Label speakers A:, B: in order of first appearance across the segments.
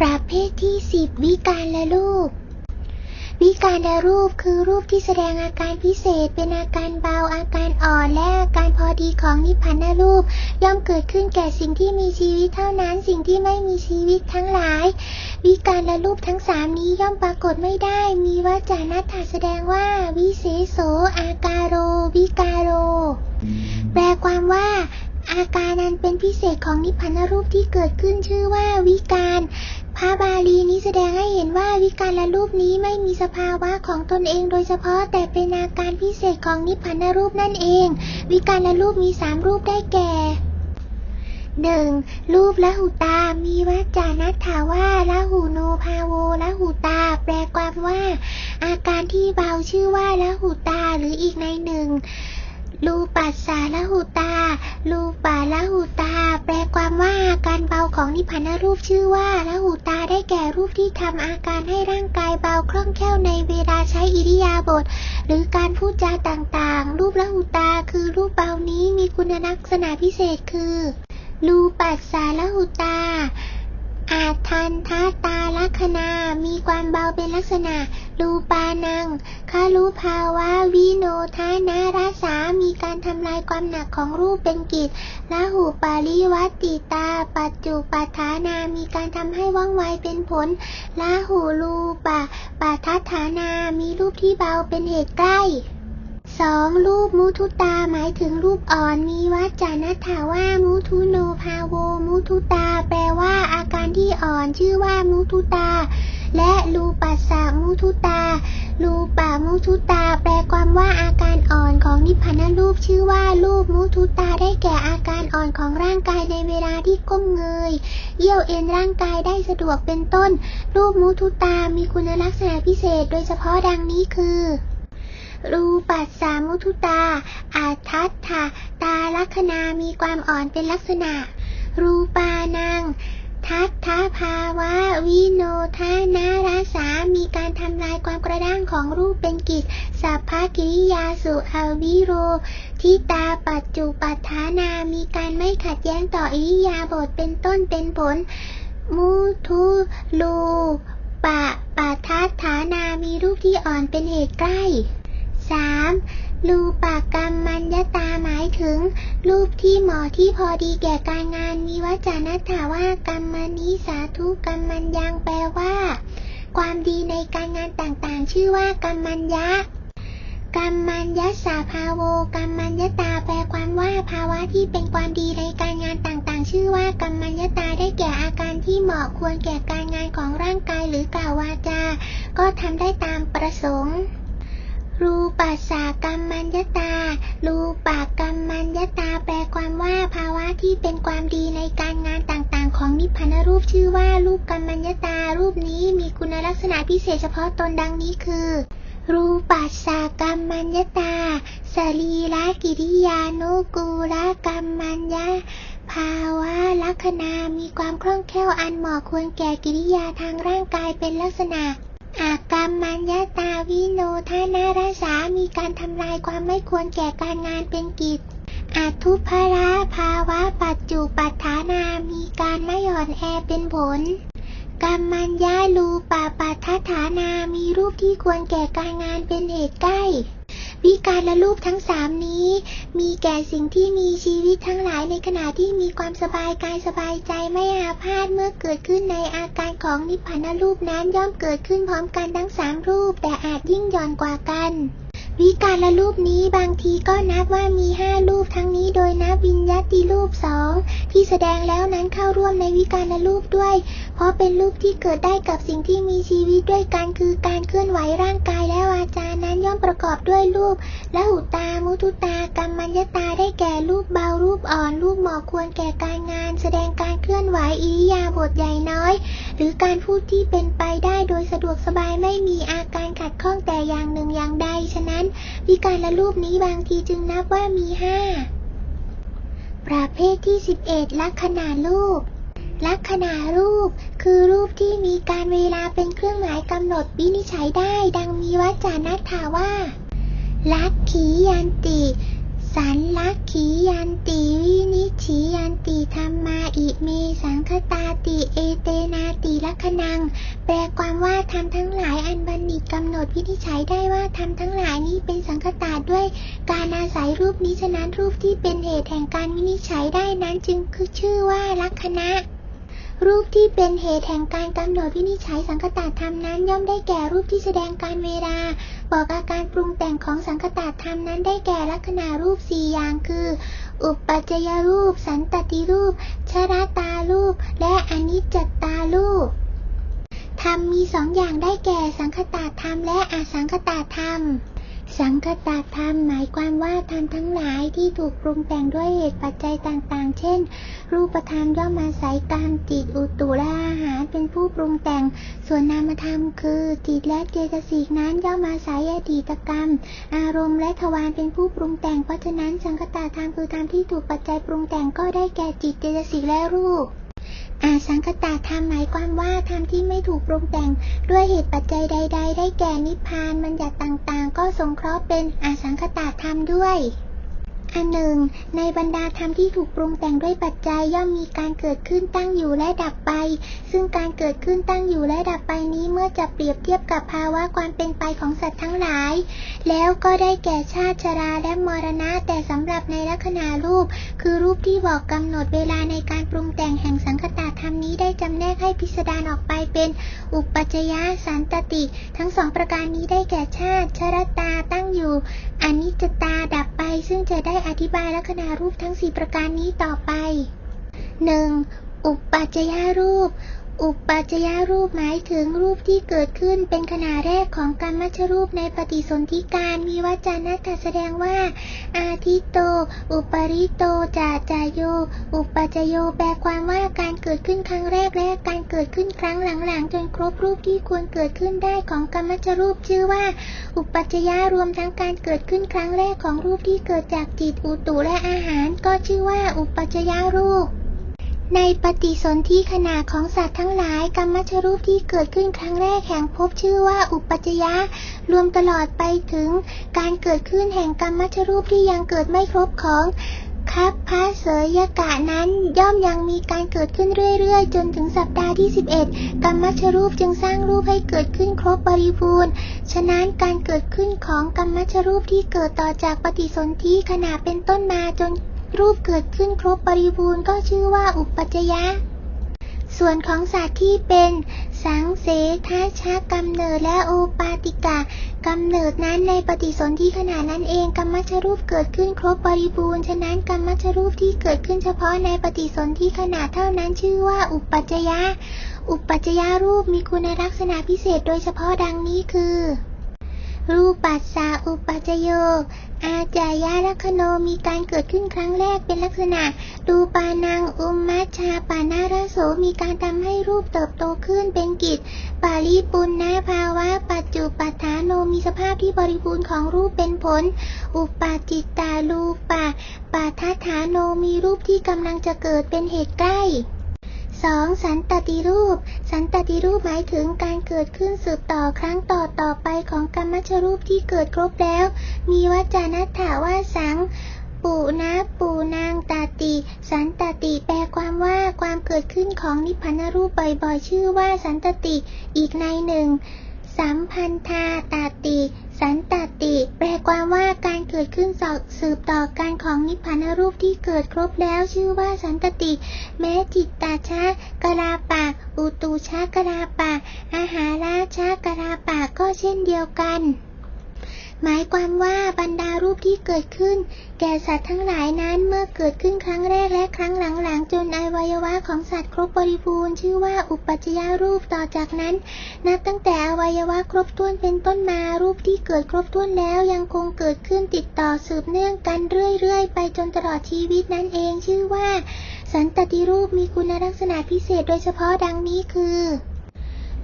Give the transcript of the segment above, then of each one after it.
A: ประเภทที่สิบวิการและรูป วิการและรูปคือรูปที่แสดงอาการพิเศษ เป็นอาการเบาอาการอ่อนและอาการพอดีของนิพพานรูป ย่อมเกิดขึ้นแก่สิ่งที่มีชีวิตเท่านั้น สิ่งที่ไม่มีชีวิตทั้งหลาย วิการและรูปทั้งสามนี้ย่อมปรากฏไม่ได้ มีวาจานัตถาแสดงว่า วิเศษโสอาการโร วิการโร แปลความว่าอาการนั้นเป็นพิเศษของนิพพานรูปที่เกิดขึ้นชื่อว่าวิการ พระบาลีนี้แสดงให้เห็นว่าวิการและรูปนี้ไม่มีสภาวะของตนเองโดยเฉพาะแต่เป็นอาการพิเศษของนิพพานรูปนั่นเอง วิการและรูปมีสามรูปได้แก่หนึ่งรูปละหุตา มีวจานัตถาว่าละหูโนภาโวละหูตา แปลความว่า อาการที่เบาชื่อว่าละหูตาหรืออีกในหนึ่ง รูปัสสาละหูตารูปาละหูตา แปลความว่าอาการเบาของนิพพานรูปชื่อว่าละหูตาได้แก่รูปที่ทำอาการให้ร่างกายเบาคล่องแคล่วในเวลาใช้อิริยาบถหรือการพูดจาต่างๆ รูปละหูตาคือรูปเบานี้มีคุณลักษณะพิเศษคือรูปัสสาละหุตา อาทันทาตาลัคนา มีความเบาเป็นลักษณะ รูปานังคารูภาวะวิโนทานาราสา มีการทำลายความหนักของรูปเป็นกิจละหูปาริวัตติตา ปัจจุปัฏฐานา มีการทำให้ว่องไวเป็นผลละหูรูปะปัฏฐานา มีรูปที่เบาเป็นเหตุใกล้ สองรูปมุทุตาหมายถึงรูปอ่อนมีวัจานัตถาว่ามุทุโนภาโวมุทุตา แปลว่าอาการที่อ่อนชื่อว่ามุทุตา และรูปัสสะมุทุตารูปามุทุตา แปลความว่าอาการอ่อนของนิพพานรูปชื่อว่ารูปมุทุตาได้แก่อาการอ่อนของร่างกายในเวลาที่ก้มเงยเยี่ยวเอ็นร่างกายได้สะดวกเป็นต้น รูปมุทุตามีคุณลักษณะพิเศษ โดยเฉพาะดังนี้คือ รูปัสสามุทุตา อาทัตถาตาลัคนามีความอ่อนเป็นลักษณะ รูปานัง ทัตถาภาวะวิโนทานาราสา มีการทำลายความกระด้างของรูปเป็นกิจ สัพพกิริยาสุอวิโรทิตาปัจจุปัฏฐานา มีการไม่ขัดแย้งต่ออิริยาบถเป็นต้นเป็นผล มุทุลูปะปัฏฐานามีรูปที่อ่อนเป็นเหตุใกล้ 3. รูปากรรมมัญญตาหมายถึง รูปที่เหมาะที่พอดีแก่การงานมีวจนัตถาว่ากรรมนิสาธุกรรมันยังแปลว่า ความดีในการงานต่างๆ ชื่อว่ากรรมัญญะกรรมัญญสาภาโวกรรมัญญตาแปลความว่าภาวะที่เป็นความดีในการงานต่างๆ ชื่อว่ากรรมัญญตาได้แก่อาการที่เหมาะควรแก่การงานของร่างกายหรือกล่าววาจาก็ทำได้ตามประสงค์ รูปัสสากรรมัญญตา รูปากรรมัญญตา แปลความว่าภาวะที่เป็นความดีในการงานต่างๆ ของนิพพานรูปชื่อว่ารูปกรรมัญญตา รูปนี้มีคุณลักษณะพิเศษเฉพาะตนดังนี้คือ รูปัสสากรรมัญญตา สรีระกิริยานุกูลกรรมัญญาภาวะลัคนามีความคล่องแคล่วอันเหมาะควรแก่กิริยาทางร่างกายเป็นลักษณะ อากรรมัญญาตาวิโนทานาราสามีการทำลายความไม่ควรแก่การงานเป็นกิจอาทุภระภาวะปัจจุปัฏฐานามีการไม่หย่อนแอเป็นผลกรรมัญญาลูปปัฏฐานามีรูปที่ควรแก่การงานเป็นเหตุใกล้ วิการและรูปทั้งสามนี้ มีแก่สิ่งที่มีชีวิตทั้งหลายในขณะที่มีความสบายกายสบายใจไม่อาพาธเมื่อเกิดขึ้นในอาการของนิพพานรูปนั้นย่อมเกิดขึ้นพร้อมกันทั้งสามรูป แต่อาจยิ่งย่อนกว่ากันวิการละรูปนี้บางทีก็นับว่ามีห้ารูปทั้งนี้โดยนับวิญญาติรูปสองที่แสดงแล้วนั้นเข้าร่วมในวิการละรูปด้วย ราะเป็นรูปที่เกิดได้กับสิ่งที่มีชีวิตด้วยกันคือการเคลื่อนไหวร่างกายและวาจานั้นย่อมประกอบด้วยรูปและหุตา มุทุตากรรมัญญตาได้แก่รูปเบารูปอ่อน รูปเหมาะควรแก่การงาน แสดงการเคลื่อนไหวอิริยาบถใหญ่น้อย หรือการพูดที่เป็นไปได้โดยสะดวกสบายไม่มีอาการขัดข้องแต่อย่างหนึ่งอย่างใด ฉะนั้นวิการละรูปนี้บางทีจึงนับว่ามีห้าประเภทที่ 11 ลักษณะรูป ลักษณะรูป คือรูปที่มีการเวลาเป็นเครื่องหมายกำหนดวินิจฉัยได้ ดังมีวจานัตถาว่าลักขียันติ สันลักขียันติ วินิจฉียันติธรรมาอิเมสังคตาติ เอเตนาติลัคนัง แปลความว่าธรรมทั้งหลายอันบัณฑิตกำหนดวินิจฉัยได้ว่าธรรมทั้งหลายนี้เป็นสังคตาด้วย การอาศัยรูปนี้ฉะนั้นรูปที่เป็นเหตุแห่งการวินิจฉัยได้นั้นจึงคือชื่อว่าลักษณะ รูปที่เป็นเหตุแห่งการกำหนดวินิจฉัยสังคตธรรมนั้นย่อมได้แก่รูปที่แสดงการเวลา บอกอาการปรุงแต่งของสังคตธรรมนั้นได้แก่ลักษณะรูปสี่อย่างคือ อุปปัจจยรูป สันตติรูป ชราตารูป และอนิจจตารูปธรรมมีสองอย่างได้แก่สังคตธรรมและอสังคตธรรม สังคตธรรมหมายความว่าธรรมทั้งหลายที่ถูกปรุงแต่งด้วยเหตุปัจจัยต่างๆ เช่น รูปธรรมย่อมอาศัยกรรมจิตอุตุและอาหารเป็นผู้ปรุงแต่ง ส่วนนามธรรมคือจิตและเจตสิกนั้นย่อมอาศัยอดีตกรรม อารมณ์และทวารเป็นผู้ปรุงแต่งเพราะฉะนั้นสังคตธรรมคือธรรมที่ถูกปัจจัยปรุงแต่งก็ได้แก่จิตเจตสิกและรูป อาสังคตาธรรมหมายความว่าธรรมที่ไม่ถูกปรุงแต่งด้วยเหตุปัจจัยใด ๆ ได้แก่นิพพานบัญญัติต่างๆ ก็สงเคราะห์เป็นอาสังคตาธรรมด้วยอันหนึ่ง ในบรรดาธรรมที่ถูกปรุงแต่งด้วยปัจจัยย่อมมีการเกิดขึ้นตั้งอยู่และดับไป ซึ่งการเกิดขึ้นตั้งอยู่และดับไปนี้เมื่อจะเปรียบเทียบกับภาวะความเป็นไปของสัตว์ทั้งหลาย แล้วก็ได้แก่ชาติชราและมรณะ ในลักษณะรูป คือรูปที่บอกกำหนดเวลาในการปรุงแต่งแห่งสังคตธรรมนี้ได้จำแนกให้พิสดารออกไปเป็นอุปัจจยะสันตติ ทั้งสองประการนี้ได้แก่ชาติชรตาตั้งอยู่อนิจจตาดับไป ซึ่งจะได้อธิบายลักษณะรูปทั้งสี่ประการนี้ต่อไป 1. อุปปัจจยรูป อุปปัจจยรูปหมายถึงรูปที่เกิดขึ้นเป็นขณะแรกของกรรมชรูปในปฏิสนธิการมีวจานัตแสดงว่า อาทิโต อุปริโตจาจายโย อุปปัจจโยแปลความว่าการเกิดขึ้นครั้งแรกและการเกิดขึ้นครั้งหลังๆ จนครบรูปที่ควรเกิดขึ้นได้ของกรรมชรูปชื่อว่า อุปปัจจยรวมทั้งการเกิดขึ้นครั้งแรกของรูปที่เกิดจากจิตอุตุและอาหาร ก็ชื่อว่า อุปปัจจยรูป ในปฏิสนธิขณะของสัตว์ทั้งหลายกรรมชรูปที่เกิดขึ้นครั้งแรกแห่งภพชื่อว่าอุปัจยะ รวมตลอดไปถึงการเกิดขึ้นแห่งกรรมชรูปที่ยังเกิดไม่ครบของคับพพะเสยกะนั้นย่อมยังมีการเกิดขึ้นเรื่อยๆ จนถึงสัปดาห์ที่ 11 กรรมชรูปจึงสร้างรูปให้เกิดขึ้นครบบริบูรณ์ ฉะนั้นการเกิดขึ้นของกรรมชรูปที่เกิดต่อจากปฏิสนธิขณะเป็นต้นมาจน รูปเกิดขึ้นครบบริบูรณ์ก็ชื่อว่าอุปัจยะ ส่วนของสัตว์ที่เป็นสังเสทาชากำเนิดและโอปาติกะกำเนิดนั้นในปฏิสนธิขณะนั้นเองกรรมชรูปเกิดขึ้นครบบริบูรณ์ฉะนั้นกรรมชรูปที่เกิดขึ้นเฉพาะในปฏิสนธิขณะเท่านั้นชื่อว่าอุปัจยะ อุปัจจยรูปมีคุณลักษณะพิเศษโดยเฉพาะดังนี้คือ รูปัสสาอุปัจโย อาจายาลัคโนมีการเกิดขึ้นครั้งแรกเป็นลักษณะดูปานังอุมมัชชาปานารโสมีการทำให้รูปเติบโตขึ้นเป็นกิจ ปาลิปุณณภาวะ ปัจจุปัฏฐานโนมีสภาพที่บริบูรณ์ของรูปเป็นผล อุปาจิตตาลูปะปาทัฏฐานโนมีรูปที่กำลังจะเกิดเป็นเหตุใกล้ 2. สันตติรูป สันตติรูปหมายถึงการเกิดขึ้นสืบต่อครั้งต่อต่อไปของกรรมชรูปที่เกิดครบแล้ว มีวจานัตถาว่าสังปูนะปูนางตาติ สันตติแปลความว่าความเกิดขึ้นของนิพพานรูปบ่อยๆ ชื่อว่าสันตติอีกในหนึ่ง สัมพันธาตาติ สันตติ แปลความว่าการเกิดขึ้นสืบต่อกันของนิพพานรูปที่เกิดครบแล้วชื่อว่าสันตติ แม้จิตตาชากราปะอุตูชากราปะอาหาราชากราปะก็เช่นเดียวกัน หมายความว่าบรรดารูปที่เกิดขึ้น แก่สัตว์ทั้งหลายนั้นเมื่อเกิดขึ้นครั้งแรกและครั้งหลังๆ จนอวัยวะของสัตว์ครบบริบูรณ์ชื่อว่าอุปปัจจยรูปต่อจากนั้น นับตั้งแต่อวัยวะครบถ้วนเป็นต้นมารูปที่เกิดครบถ้วนแล้วยังคงเกิดขึ้นติดต่อสืบเนื่องกันเรื่อยๆ ไปจนตลอดชีวิตนั่นเองชื่อว่า สันตติรูปมีคุณลักษณะพิเศษโดยเฉพาะดังนี้คือ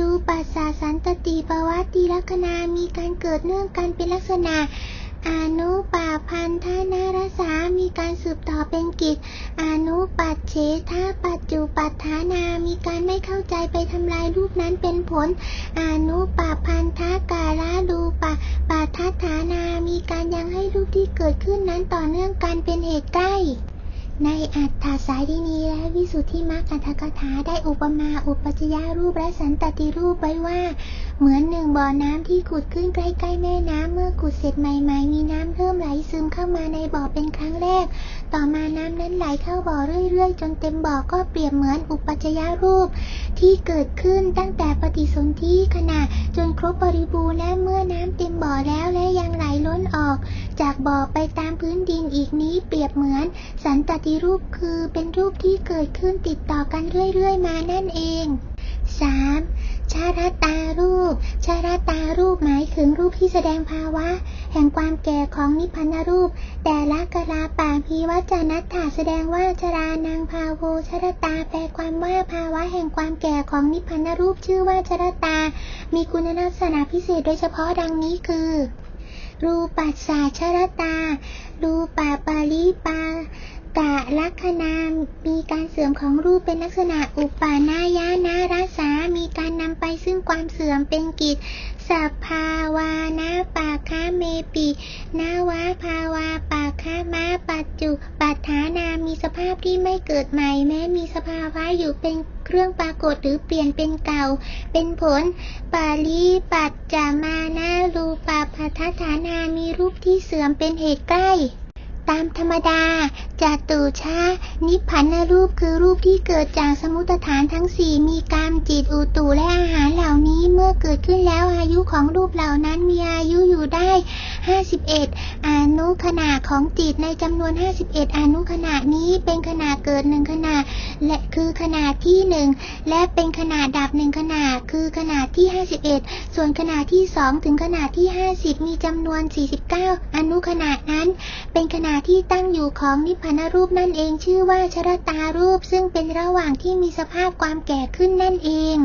A: รูปัสสาสันตติปวัตติลักษณามีการเกิดเนื่องกันเป็นลักษณะอนุปาพันธนารสามีการสืบต่อเป็นกิจ อนุปัจเฉทาปัจจุปัฏฐานา มีการไม่เข้าใจไปทำลายรูปนั้นเป็นผล อนุปาพันธการาดูปะปัฏฐฐานา มีการยังให้รูปที่เกิดขึ้นนั้นต่อเนื่องกันเป็นเหตุใกล้ ในอัตถาสายดีนีและวิสุทธิมรรคอัตถกถาได้อุปมาอุปจยารูปและสันตติรูปไว้ว่า เหมือนหนึ่งบ่อน้ำที่ขุดขึ้นใกล้ๆแม่น้ำเมื่อขุดเสร็จใหม่ ๆ มีน้ำเริ่มไหลซึมเข้ามาในบ่อเป็นครั้งแรก ต่อมาน้ำนั้นไหลเข้าบ่อเรื่อยๆ จนเต็มบ่อก็เปรียบเหมือนอุปจยรูป ที่เกิดขึ้นตั้งแต่ปฏิสนธิขณะจนครบบริบูรณ์และเมื่อน้ำเต็มบ่อแล้วและยังไหลล้นออก จากบ่อไปตามพื้นดินอีกนี้เปรียบเหมือน สันตติรูปคือเป็นรูปที่เกิดขึ้นติดต่อกันเรื่อยๆ มานั่นเอง 3. ชารตารูป ชารตารูปหมายถึงรูปที่แสดงภาวะ แห่งความแก่ของนิพพานรูป แต่ละกลาปาพีวัจนัตถาแสดงว่าชรานางภาโวชรตาแปลความว่าภาวะแห่งความแก่ของนิพพานรูปชื่อว่าชรตา มีคุณลักษณะพิเศษโดยเฉพาะดังนี้คือ รูปัสสาชรตา รูปาปาลิปากะลักษณามมีการเสื่อมของรูปเป็นลักษณะอุปานายานาราสามีการนำไปซึ่งความเสื่อมเป็นกิจ สัพภาวานาปาคาเมปินาวาภาวาปาคามาปัจจุปัฏฐานามีสภาพที่ไม่เกิดใหม่ แม้มีสภาวะอยู่เป็นเครื่องปรากฏหรือเปลี่ยนเป็นเก่า เป็นผล ปาลีปัจจามานารูปาพัทฐานามีรูปที่เสื่อมเป็นเหตุใกล้ ตามธรรมดาจาตุชานิพพานนรูปคือรูปที่เกิดจากสมุตฐานทั้งสี่มีกามจิตอุตุและอาหารเหล่านี้เมื่อเกิดขึ้นแล้วอายุของรูปเหล่านั้นมีอายุอยู่ได้51 อนุขณะของจิตในจำนวน 51 อนุขณะนี้เป็นขณะเกิดหนึ่งขณะและคือขณะที่หนึ่งและเป็นขณะดับหนึ่งขณะคือขณะที่ 51 ส่วนขณะที่ 2 ถึงขณะที่ 50 มีจำนวน 49 อนุขณะนั้น เป็นขณะที่ตั้งอยู่ของนิพพานรูปนั่นเองชื่อว่าชรตารูป ซึ่งเป็นระหว่างที่มีสภาพความแก่ขึ้นนั่นเอง